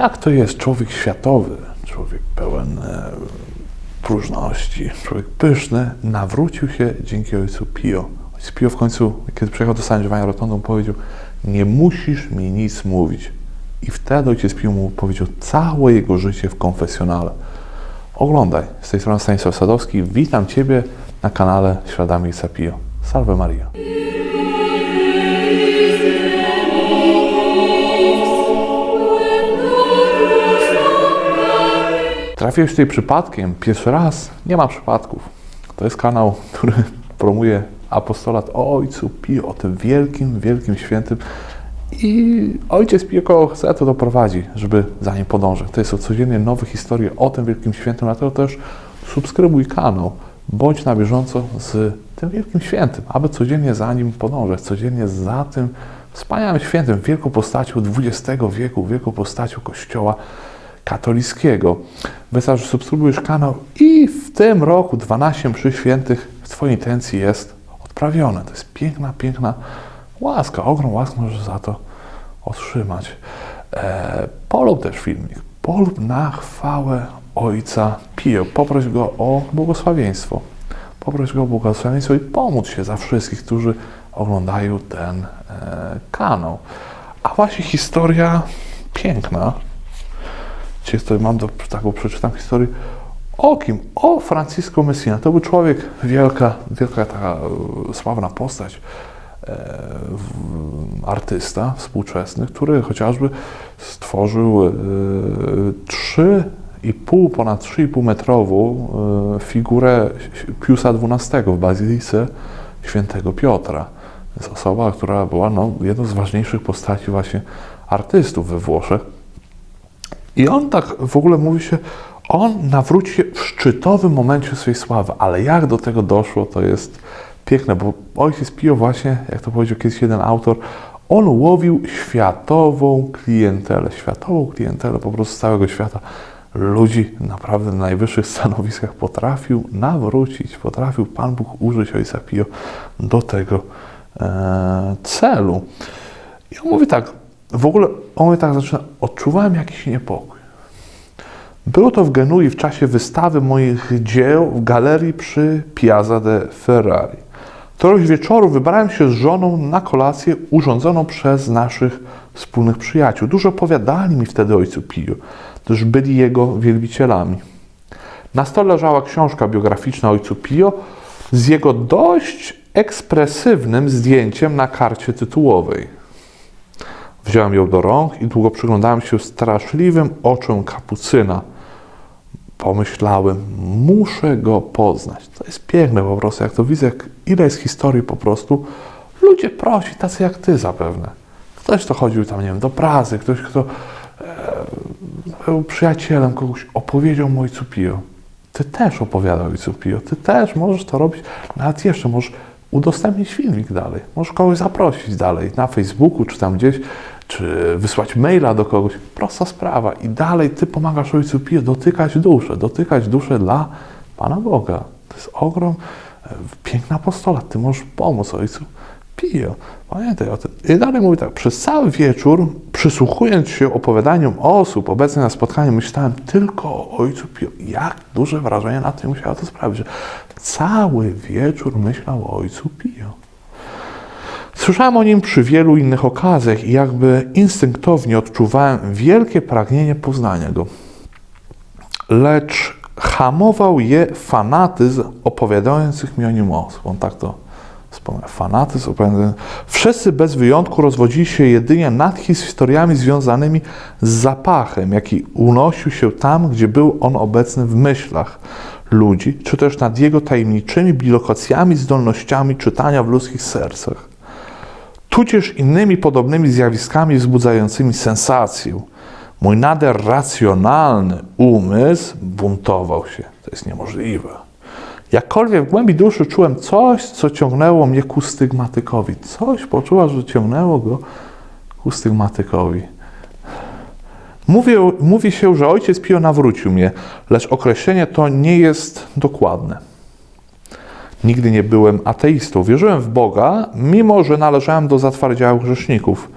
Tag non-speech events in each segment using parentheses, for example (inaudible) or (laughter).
Jak to jest człowiek światowy, człowiek pełen e, próżności, człowiek pyszny, nawrócił się dzięki ojcu Pio. Ojciec Pio w końcu, kiedy przyjechał do sędziowania rotondą, powiedział, nie musisz mi nic mówić. I wtedy ojciec Pio mu powiedział całe jego życie w konfesjonale. Oglądaj. Z tej strony Stanisław Sadowski. Witam Ciebie na kanale Śladami Ojca Pio. Salve Maria. Trafiłeś tutaj przypadkiem, pierwszy raz, nie ma przypadków. To jest kanał, który (laughs) promuje apostolat o Ojcu Pio, o tym wielkim, wielkim świętym. I ojciec Pio chce, to doprowadzi, żeby za nim podążać. To jest codziennie nowe historie o tym wielkim świętym, dlatego też subskrybuj kanał, bądź na bieżąco z tym wielkim świętym, aby codziennie za nim podążać, codziennie za tym wspaniałym świętym, wielką postacią XX wieku, wielką postacią Kościoła katolickiego. Wystarczy, subskrybujesz kanał i w tym roku 12 mszy świętych w Twojej intencji jest odprawione. To jest piękna, piękna łaska, ogrom łask możesz za to otrzymać. E, polub też filmik. Polub na chwałę Ojca Pio. Poproś Go o błogosławieństwo. Poproś Go o błogosławieństwo i pomóc się za wszystkich, którzy oglądają ten e, kanał. A właśnie historia piękna, Dzisiaj tutaj mam do, taką przeczytam historię. O kim? O Francisco Messina. To był człowiek, wielka, wielka taka e, sławna postać, e, artysta współczesny, który chociażby stworzył e, trzy i pół, ponad 3,5 metrową e, figurę Piusa XII w Bazylice Świętego Piotra. To jest osoba, która była no, jedną z ważniejszych postaci właśnie artystów we Włoszech. I on tak w ogóle mówi się, on nawróci się w szczytowym momencie swojej sławy, ale jak do tego doszło, to jest piękne, bo ojciec Pio właśnie, jak to powiedział kiedyś jeden autor, on łowił światową klientelę, światową klientelę po prostu z całego świata. Ludzi naprawdę na najwyższych stanowiskach potrafił nawrócić, potrafił Pan Bóg użyć ojca Pio do tego e, celu. I on mówi tak, w ogóle on tak zaczyna, odczuwałem jakiś niepokój. Było to w Genui w czasie wystawy moich dzieł w galerii przy Piazza de Ferrari. Któregoś wieczoru wybrałem się z żoną na kolację urządzoną przez naszych wspólnych przyjaciół. Dużo opowiadali mi wtedy ojcu Pio, gdyż byli jego wielbicielami. Na stole leżała książka biograficzna ojcu Pio z jego dość ekspresywnym zdjęciem na karcie tytułowej. Wziąłem ją do rąk i długo przyglądałem się straszliwym oczom kapucyna. Pomyślałem, muszę go poznać. To jest piękne po prostu, jak to widzę, jak ile jest historii po prostu. Ludzie prosi, tacy jak ty zapewne. Ktoś, kto chodził tam, nie wiem, do pracy, ktoś, kto e, był przyjacielem kogoś, opowiedział mu ojcu Pio. Ty też opowiadał ojcu Pio. Ty też możesz to robić, nawet jeszcze możesz udostępnić filmik dalej. Możesz kogoś zaprosić dalej na Facebooku, czy tam gdzieś, czy wysłać maila do kogoś. Prosta sprawa. I dalej ty pomagasz Ojcu Pio dotykać duszę, dotykać duszę dla Pana Boga. To jest ogrom, e, piękna apostolat. Ty możesz pomóc Ojcu Pio. Pamiętaj o tym. I dalej mówi tak, przez cały wieczór, przysłuchując się opowiadaniom osób obecnych na spotkaniu, myślałem tylko o Ojcu Pio. Jak duże wrażenie na tym musiało to sprawić, że cały wieczór myślał o Ojcu Pio. Słyszałem o nim przy wielu innych okazjach i jakby instynktownie odczuwałem wielkie pragnienie poznania go. Lecz hamował je fanatyzm opowiadających mi o nim osób. On tak to. Fanatyzm. Wszyscy bez wyjątku rozwodzili się jedynie nad historiami związanymi z zapachem, jaki unosił się tam, gdzie był on obecny w myślach ludzi, czy też nad jego tajemniczymi bilokacjami, zdolnościami czytania w ludzkich sercach tudzież innymi podobnymi zjawiskami wzbudzającymi sensację. Mój nader racjonalny umysł buntował się. To jest niemożliwe. Jakkolwiek w głębi duszy czułem coś, co ciągnęło mnie ku stygmatykowi. Coś poczuła, że ciągnęło go ku stygmatykowi. Mówię, mówi się, że ojciec Pio nawrócił mnie, lecz określenie to nie jest dokładne. Nigdy nie byłem ateistą. Wierzyłem w Boga, mimo że należałem do zatwardziałych grzeszników.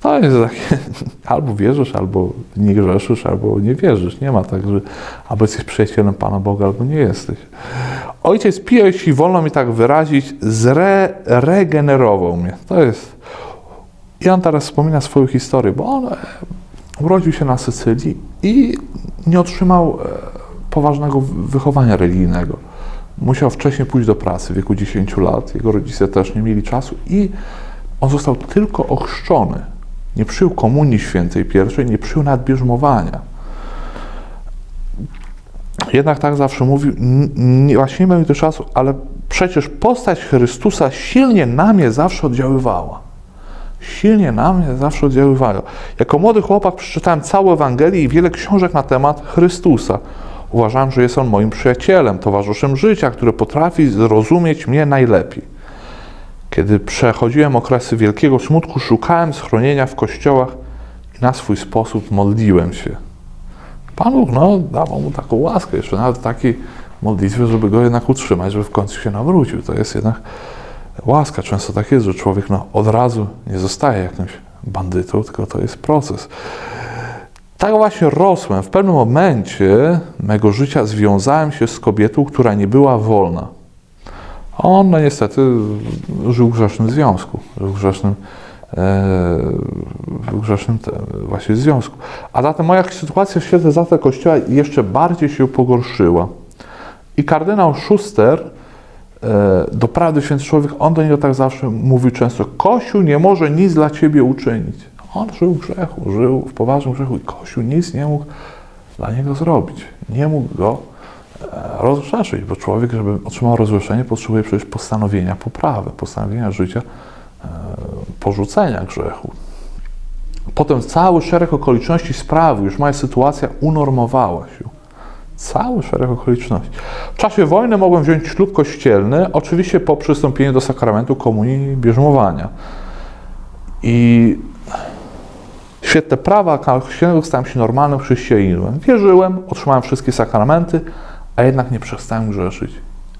To jest takie, (laughs) albo wierzysz, albo nie grzeszysz, albo nie wierzysz. Nie ma tak, że albo jesteś przyjacielem Pana Boga, albo nie jesteś. Ojciec Pio, jeśli wolno mi tak wyrazić, zregenerował mnie. To jest... I on teraz wspomina swoją historię, bo on e, urodził się na Sycylii i nie otrzymał e, poważnego wychowania religijnego. Musiał wcześniej pójść do pracy w wieku 10 lat. Jego rodzice też nie mieli czasu i on został tylko ochrzczony. Nie przyjął komunii świętej pierwszej, nie przyjął nawet bierzmowania. Jednak tak zawsze mówił, nie, właśnie nie miał tego czasu, ale przecież postać Chrystusa silnie na mnie zawsze oddziaływała. Silnie na mnie zawsze oddziaływała. Jako młody chłopak przeczytałem całą Ewangelię i wiele książek na temat Chrystusa. Uważałem, że jest on moim przyjacielem, towarzyszem życia, który potrafi zrozumieć mnie najlepiej. Kiedy przechodziłem okresy wielkiego smutku, szukałem schronienia w kościołach i na swój sposób modliłem się. Pan Bóg no, dawał mu taką łaskę, jeszcze nawet takiej modlitwy, żeby go jednak utrzymać, żeby w końcu się nawrócił. To jest jednak łaska. Często tak jest, że człowiek no, od razu nie zostaje jakimś bandytą, tylko to jest proces. Tak właśnie rosłem. W pewnym momencie mego życia związałem się z kobietą, która nie była wolna. On no niestety żył w grzesznym związku, żył w grzesznym, e, w grzesznym właśnie związku. A zatem moja sytuacja w świetle zata kościoła jeszcze bardziej się pogorszyła. I kardynał Schuster, e, doprawdy święty człowiek, on do niego tak zawsze mówił często, Kościół nie może nic dla ciebie uczynić. On żył w grzechu, żył w poważnym grzechu i Kościół nic nie mógł dla niego zrobić. Nie mógł go rozrzeszyć, bo człowiek, żeby otrzymał rozrzeszenie, potrzebuje przecież postanowienia poprawy, postanowienia życia, e, porzucenia grzechu. Potem cały szereg okoliczności sprawy, już moja sytuacja unormowała się. Cały szereg okoliczności. W czasie wojny mogłem wziąć ślub kościelny, oczywiście po przystąpieniu do sakramentu komunii bierzmowania. I w świetle prawa kościelnego stałem się normalnym chrześcijaninem. Wierzyłem, otrzymałem wszystkie sakramenty, a jednak nie przestałem grzeszyć.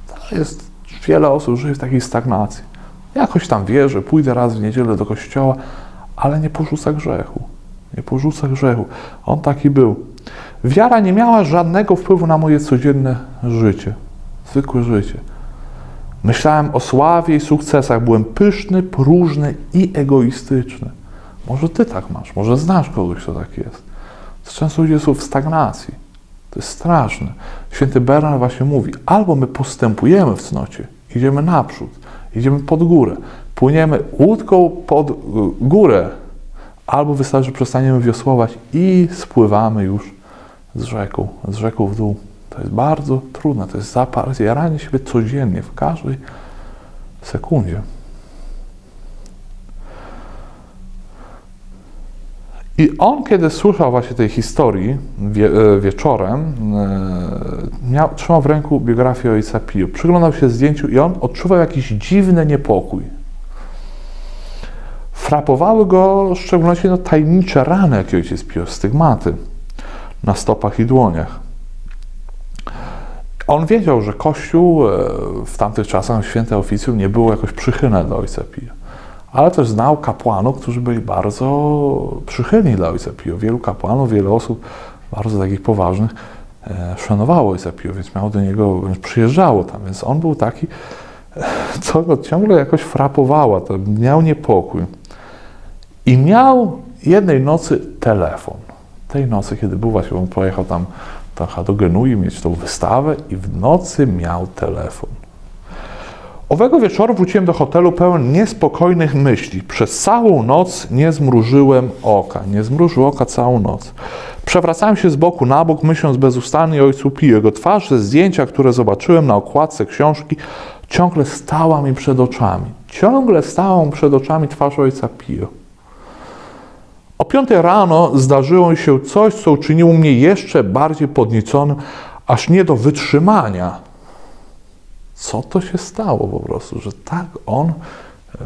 To jest, wiele osób żyje w takiej stagnacji. Jakoś tam wierzę, pójdę raz w niedzielę do kościoła, ale nie porzuca grzechu. Nie porzuca grzechu. On taki był. Wiara nie miała żadnego wpływu na moje codzienne życie. Zwykłe życie. Myślałem o sławie i sukcesach. Byłem pyszny, próżny i egoistyczny. Może ty tak masz, może znasz kogoś, kto tak jest. Często ludzie są w stagnacji. To jest straszne. Święty Bernard właśnie mówi, albo my postępujemy w cnocie, idziemy naprzód, idziemy pod górę, płyniemy łódką pod górę, albo wystarczy, że przestaniemy wiosłować i spływamy już z rzeką, z rzeką w dół. To jest bardzo trudne, to jest jaranie siebie codziennie, w każdej sekundzie. I on, kiedy słyszał właśnie tej historii wie, wieczorem, e, miał, trzymał w ręku biografię ojca Pio. Przyglądał się zdjęciu i on odczuwał jakiś dziwny niepokój. Frapowały go w szczególności no, tajemnicze rany, jakie ojciec Pio, stygmaty na stopach i dłoniach. On wiedział, że Kościół e, w tamtych czasach, święte oficjum, nie było jakoś przychylne do ojca Pio ale też znał kapłanów, którzy byli bardzo przychylni dla Ojca Pio. Wielu kapłanów, wiele osób bardzo takich poważnych e, szanowało Ojca Pio, więc miało do niego, więc przyjeżdżało tam, więc on był taki, co go ciągle jakoś frapowało, to miał niepokój. I miał jednej nocy telefon. Tej nocy, kiedy był właśnie, on pojechał tam trochę do Genui mieć tą wystawę i w nocy miał telefon. Owego wieczoru wróciłem do hotelu pełen niespokojnych myśli. Przez całą noc nie zmrużyłem oka. Nie zmrużył oka całą noc. Przewracałem się z boku na bok, myśląc bezustannie o ojcu Pio. Jego twarz ze zdjęcia, które zobaczyłem na okładce książki, ciągle stała mi przed oczami. Ciągle stała mi przed oczami twarz ojca Pio. O piątej rano zdarzyło się coś, co uczyniło mnie jeszcze bardziej podnieconym, aż nie do wytrzymania co to się stało po prostu, że tak on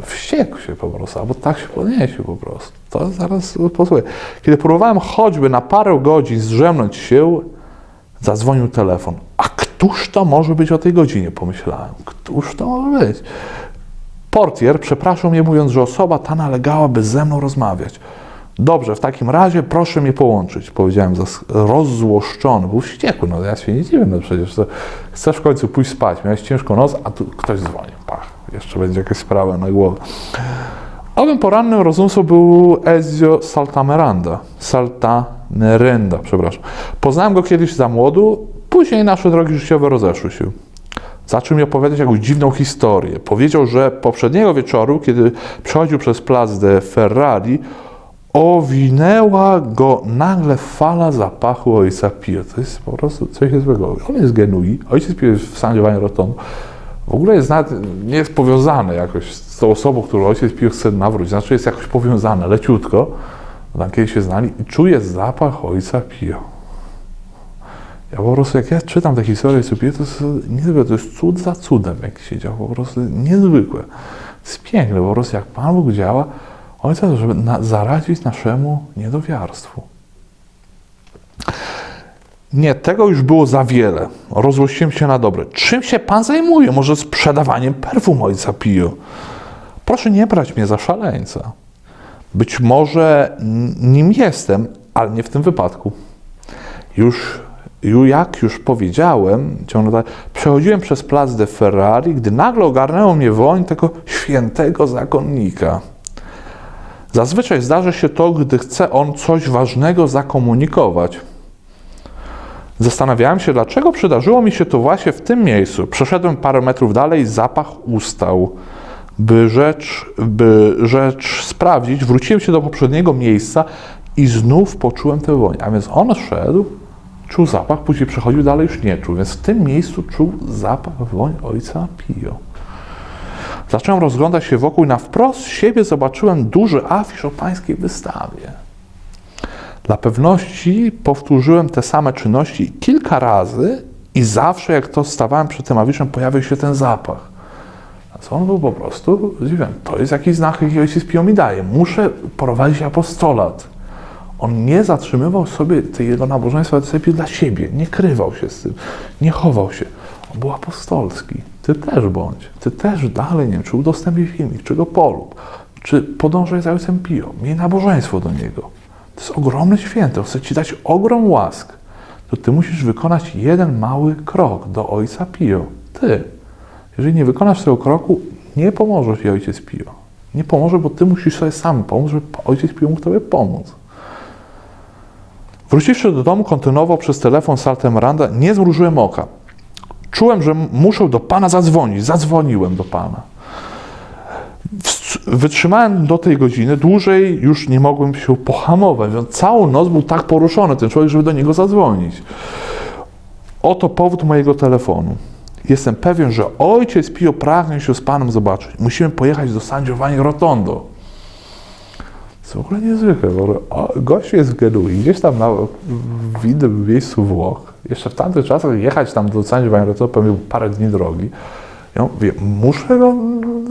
wściekł się po prostu, albo tak się podniecił po prostu. To zaraz posłuchaj. Kiedy próbowałem choćby na parę godzin zdrzemnąć się, zadzwonił telefon. A któż to może być o tej godzinie? Pomyślałem. Któż to może być? Portier przepraszał mnie, mówiąc, że osoba ta nalegała, by ze mną rozmawiać. Dobrze, w takim razie proszę mnie połączyć, powiedziałem rozzłoszczony, był wściekły, no ja się nie dziwię, no przecież chcesz w końcu pójść spać, miałeś ciężką noc, a tu ktoś dzwoni, pach, jeszcze będzie jakaś sprawa na głowę. Owym porannym rozmówcą był Ezio Saltameranda, Saltamerenda, przepraszam. Poznałem go kiedyś za młodu, później nasze drogi życiowe rozeszły się. Zaczął mi opowiadać jakąś dziwną historię. Powiedział, że poprzedniego wieczoru, kiedy przechodził przez plac de Ferrari, owinęła go nagle fala zapachu ojca Pio. To jest po prostu coś niezłego. On jest Genui, ojciec Pio jest w San Giovanni Rotondo. W ogóle jest nawet, nie jest powiązany jakoś z tą osobą, którą ojciec Pio chce nawrócić. Znaczy jest jakoś powiązane, leciutko. Tam kiedyś się znali i czuje zapach ojca Pio. Ja po prostu, jak ja czytam te historie ojca Pio, to jest niezwykłe, to jest cud za cudem, jak się działo, po prostu niezwykłe. To jest piękne, po prostu jak Pan Bóg działa, Ojca, żeby na, naszemu niedowiarstwu. Nie, tego już było za wiele. Rozłościłem się na dobre. Czym się Pan zajmuje? Może sprzedawaniem perfum Ojca Pio? Proszę nie brać mnie za szaleńca. Być może nim jestem, ale nie w tym wypadku. Już, ju- jak już powiedziałem, ciągle dalej, przechodziłem przez plac de Ferrari, gdy nagle ogarnęło mnie woń tego świętego zakonnika. Zazwyczaj zdarza się to, gdy chce on coś ważnego zakomunikować. Zastanawiałem się, dlaczego przydarzyło mi się to właśnie w tym miejscu. Przeszedłem parę metrów dalej zapach ustał. By rzecz, by rzecz sprawdzić, wróciłem się do poprzedniego miejsca i znów poczułem tę woń. A więc on szedł, czuł zapach, później przechodził dalej, już nie czuł. Więc w tym miejscu czuł zapach, woń ojca Pio. Zacząłem rozglądać się wokół i na wprost siebie zobaczyłem duży afisz o pańskiej wystawie. Dla pewności powtórzyłem te same czynności kilka razy i zawsze jak to stawałem przed tym afiszem, pojawił się ten zapach. A co on był po prostu zdziwiony. To jest jakiś znak, jaki ojciec Pio mi daje. Muszę prowadzić apostolat. On nie zatrzymywał sobie tego nabożeństwa dla siebie. Nie krywał się z tym. Nie chował się. Był apostolski. Ty też bądź. Ty też dalej, nie wiem, czy udostępnij filmik, czy go polub, czy podążaj za ojcem Pio. Miej nabożeństwo do niego. To jest ogromny święty. On chce ci dać ogrom łask. To ty musisz wykonać jeden mały krok do ojca Pio. Ty. Jeżeli nie wykonasz tego kroku, nie pomoże ci ojciec Pio. Nie pomoże, bo ty musisz sobie sam pomóc, żeby ojciec Pio mógł tobie pomóc. Wróciwszy do domu, kontynuował przez telefon Saltem Randa. Nie zmrużyłem oka. Czułem, że muszę do Pana zadzwonić. Zadzwoniłem do Pana. Wytrzymałem do tej godziny, dłużej już nie mogłem się pohamować. Więc całą noc był tak poruszony ten człowiek, żeby do niego zadzwonić. Oto powód mojego telefonu. Jestem pewien, że ojciec Pio pragnie się z Panem zobaczyć. Musimy pojechać do San Giovanni Rotondo. To jest w ogóle niezwykłe. Gość jest w Genui, gdzieś tam na, w innym miejscu Włoch. Jeszcze w tamtych czasach jechać tam do San Giovanni Rotondo pewnie parę dni drogi. Ja mówię, muszę go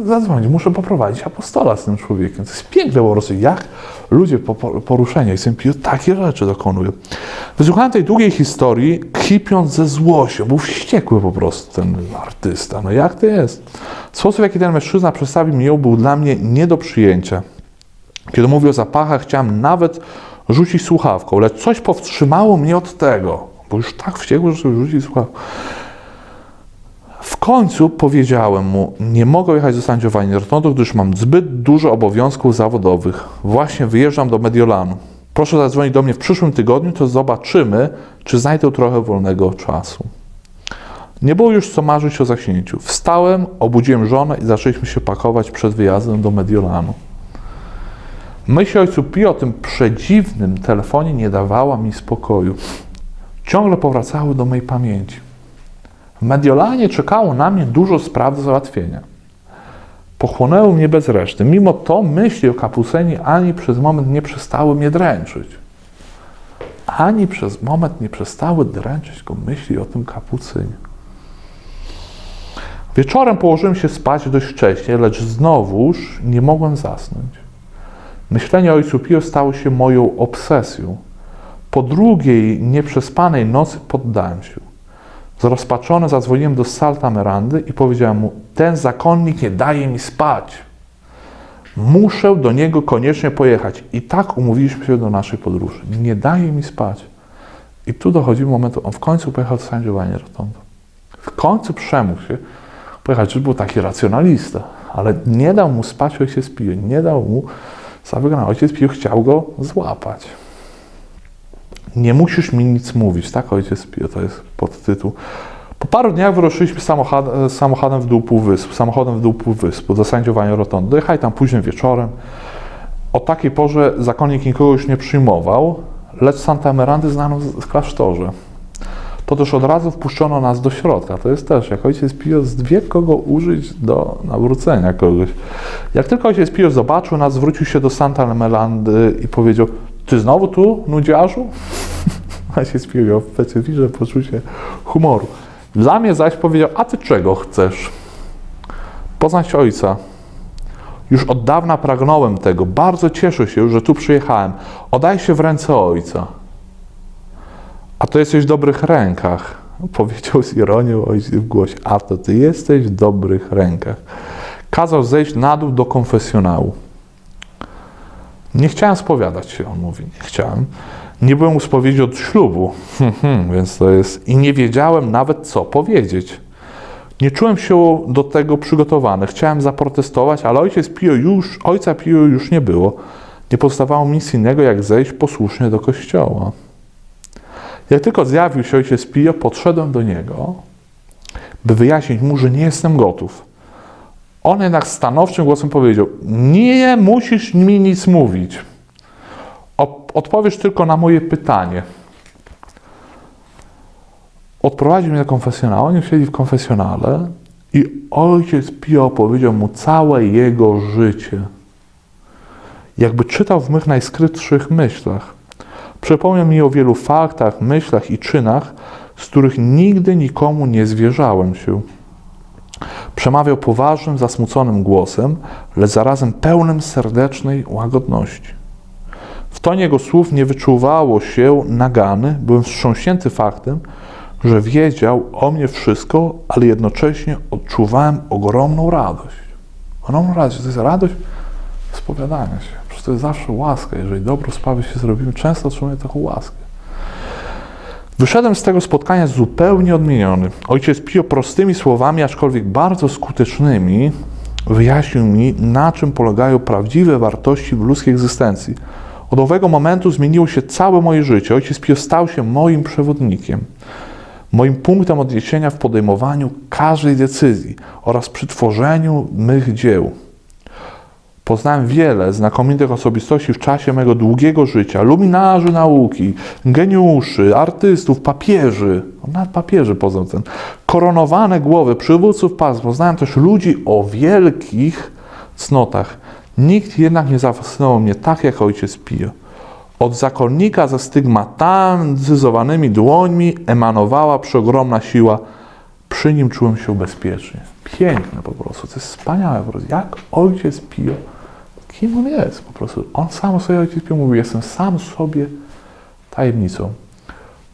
zadzwonić, muszę poprowadzić apostola z tym człowiekiem. To jest piękne po prostu, jak ludzie po po- poruszenia i takie rzeczy dokonują. Wysłuchałem tej długiej historii, kipiąc ze złością. Był wściekły po prostu ten artysta. No jak to jest? Sposób, w jaki ten mężczyzna przedstawił mi ją, był dla mnie nie do przyjęcia. Kiedy mówił o zapachach, chciałem nawet rzucić słuchawką, lecz coś powstrzymało mnie od tego. Bo już tak wściekły, że sobie rzucić słuchawką. W końcu powiedziałem mu, nie mogę jechać do San Giovanni Rotondo, gdyż mam zbyt dużo obowiązków zawodowych. Właśnie wyjeżdżam do Mediolanu. Proszę zadzwonić do mnie w przyszłym tygodniu, to zobaczymy, czy znajdę trochę wolnego czasu. Nie było już co marzyć o zasięciu. Wstałem, obudziłem żonę i zaczęliśmy się pakować przed wyjazdem do Mediolanu. Myśl ojcu Pio o tym przedziwnym telefonie nie dawała mi spokoju. Ciągle powracały do mojej pamięci. W Mediolanie czekało na mnie dużo spraw do załatwienia. Pochłonęły mnie bez reszty. Mimo to myśli o kapuceni ani przez moment nie przestały mnie dręczyć. Ani przez moment nie przestały dręczyć go myśli o tym kapucynie. Wieczorem położyłem się spać dość wcześnie, lecz znowuż nie mogłem zasnąć. Myślenie o ojcu Pio stało się moją obsesją. Po drugiej nieprzespanej nocy poddałem się. Zrozpaczony zadzwoniłem do Salta Merandy i powiedziałem mu: Ten zakonnik nie daje mi spać. Muszę do niego koniecznie pojechać. I tak umówiliśmy się do naszej podróży. Nie daje mi spać. I tu dochodzi moment, on w końcu pojechał do San Giovanni Rotondo. W końcu przemógł się pojechać, że był taki racjonalista, ale nie dał mu spać ojciec Pio, nie dał mu zawygrania. Ojciec Pio chciał go złapać. Nie musisz mi nic mówić, tak ojciec Pio, to jest podtytuł. Po paru dniach wyruszyliśmy samochod, samochodem w dół półwysp, samochodem w dół półwyspu do sędziowania Rotondo. Dojechali tam późnym wieczorem. O takiej porze zakonnik nikogo już nie przyjmował, lecz Santa Emerandy znano z klasztorze. To też od razu wpuszczono nas do środka. To jest też, jak ojciec Pio wie kogo użyć do nawrócenia kogoś. Jak tylko ojciec Pio zobaczył nas, zwrócił się do Santa Melandy i powiedział, ty znowu tu, nudziarzu? Ojciec Pio miał specyficzne poczucie humoru. Dla mnie zaś powiedział, a ty czego chcesz? Poznać ojca. Już od dawna pragnąłem tego. Bardzo cieszę się, że tu przyjechałem. Oddaj się w ręce ojca. A to jesteś w dobrych rękach. Powiedział z ironią ojciec w głosie. A to ty jesteś w dobrych rękach. Kazał zejść na dół do konfesjonału. Nie chciałem spowiadać się, on mówi. Nie chciałem. Nie byłem u spowiedzi od ślubu, Hmm, więc to jest. I nie wiedziałem nawet, co powiedzieć. Nie czułem się do tego przygotowany. Chciałem zaprotestować, ale ojciec Pio już, ojca Pio już nie było. Nie pozostawało mi nic innego, jak zejść posłusznie do kościoła. Jak tylko zjawił się ojciec Pio, podszedłem do niego, by wyjaśnić mu, że nie jestem gotów. On jednak stanowczym głosem powiedział: Nie musisz mi nic mówić. Odpowiesz tylko na moje pytanie. Odprowadził mnie do konfesjonału, siedzi w konfesjonale i ojciec Pio opowiedział mu całe jego życie. Jakby czytał w mych najskrytszych myślach. Przypomniał mi o wielu faktach, myślach i czynach, z których nigdy nikomu nie zwierzałem się. Przemawiał poważnym, zasmuconym głosem, lecz zarazem pełnym serdecznej łagodności. W tonie jego słów nie wyczuwało się nagany, byłem wstrząśnięty faktem, że wiedział o mnie wszystko, ale jednocześnie odczuwałem ogromną radość. Ogromną radość, to jest radość spowiadania się. Przecież to jest zawsze łaska. Jeżeli dobro sprawy się zrobimy, często otrzymuję taką łaskę. Wyszedłem z tego spotkania zupełnie odmieniony. Ojciec Pio prostymi słowami, aczkolwiek bardzo skutecznymi, wyjaśnił mi, na czym polegają prawdziwe wartości w ludzkiej egzystencji. Od owego momentu zmieniło się całe moje życie. Ojciec Pio stał się moim przewodnikiem, moim punktem odniesienia w podejmowaniu każdej decyzji oraz przy tworzeniu mych dzieł. Poznałem wiele znakomitych osobistości w czasie mego długiego życia, luminarzy nauki, geniuszy, artystów, papieży, no, nawet papieży poznał ten, koronowane głowy, przywódców państw. Poznałem też ludzi o wielkich cnotach. Nikt jednak nie zafascynował mnie tak jak ojciec Pio. Od zakonnika ze stygmatyzowanymi dłońmi emanowała przeogromna siła. Przy nim czułem się bezpiecznie. Piękne po prostu, to jest wspaniałe po prostu. Jak ojciec Pio, kim on jest po prostu. On sam sobie, ojciec Pio mówi, jestem sam sobie tajemnicą.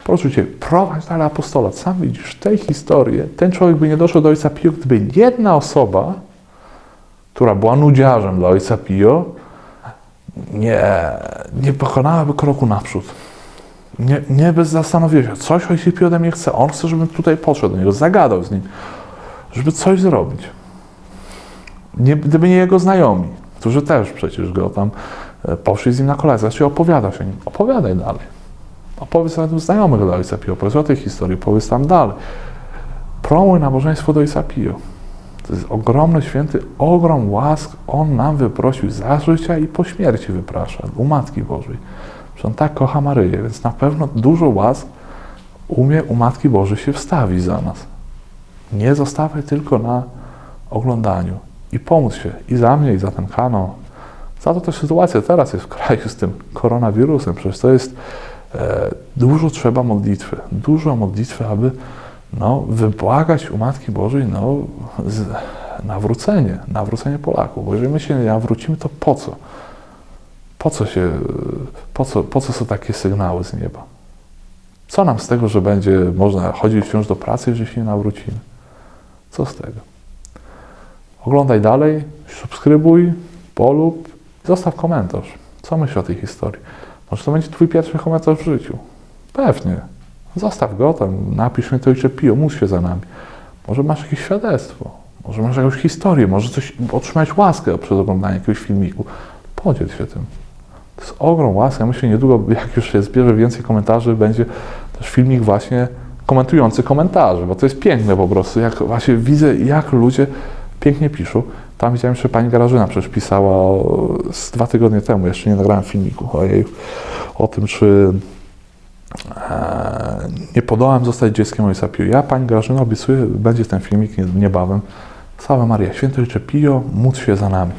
Proszę Cię, prowadź dalej apostolat. Sam widzisz tę historię. Ten człowiek by nie doszedł do ojca Pio, gdyby jedna osoba, która była nudziarzem dla ojca Pio, nie, nie pokonałaby kroku naprzód. Nie, nie bez zastanowienia się, coś ojciec Pio ode mnie chce. On chce, żebym tutaj podszedł do niego, zagadał z nim, żeby coś zrobić. Nie, gdyby nie jego znajomi, którzy też przecież go tam e, poszli z nim na kolację, zaczęli opowiadać o nim. Opowiadaj dalej. Opowiedz o znajomych do ojca Pio, opowiedz o tej historii, opowiedz tam dalej. Promuj nabożeństwo do ojca Pio. To jest ogromny, święty, ogrom łask. On nam wyprosił za życia i po śmierci wyprasza, u Matki Bożej. Że on tak kocha Maryję, więc na pewno dużo łask umie u Matki Bożej się wstawić za nas. Nie zostawaj tylko na oglądaniu i pomóc się i za mnie, i za ten kanał. Za to też sytuacja teraz jest w kraju z tym koronawirusem. Przecież to jest e, dużo trzeba modlitwy, dużo modlitwy, aby no, wybłagać u Matki Bożej no, z, nawrócenie, nawrócenie Polaków. Bo jeżeli my się nie nawrócimy, to po co? Po co się, po co, po co są takie sygnały z nieba? Co nam z tego, że będzie można chodzić wciąż do pracy, jeżeli się nie nawrócimy? Co z tego? Oglądaj dalej, subskrybuj, polub, zostaw komentarz. Co myślisz o tej historii? Może to będzie twój pierwszy komentarz w życiu. Pewnie. Zostaw go tam, napisz mi to i pio, módl się za nami. Może masz jakieś świadectwo, może masz jakąś historię, może coś otrzymać łaskę przez oglądanie jakiegoś filmiku. Podziel się tym. To jest ogrom łaski. Ja myślę, niedługo, jak już się zbierze więcej komentarzy, będzie też filmik właśnie komentujący komentarze, bo to jest piękne po prostu. Jak właśnie widzę, jak ludzie pięknie piszą. Tam widziałem, że pani Grażyna przecież pisała o, z dwa tygodnie temu, jeszcze nie nagrałem filmiku, ojej, o tym, czy nie podołałem zostać dzieckiem ojca Pio. Ja, pani Grażyna, obiecuję, będzie ten filmik nie- niebawem. Salve Maria, święty Ojcze Pio, módl się za nami.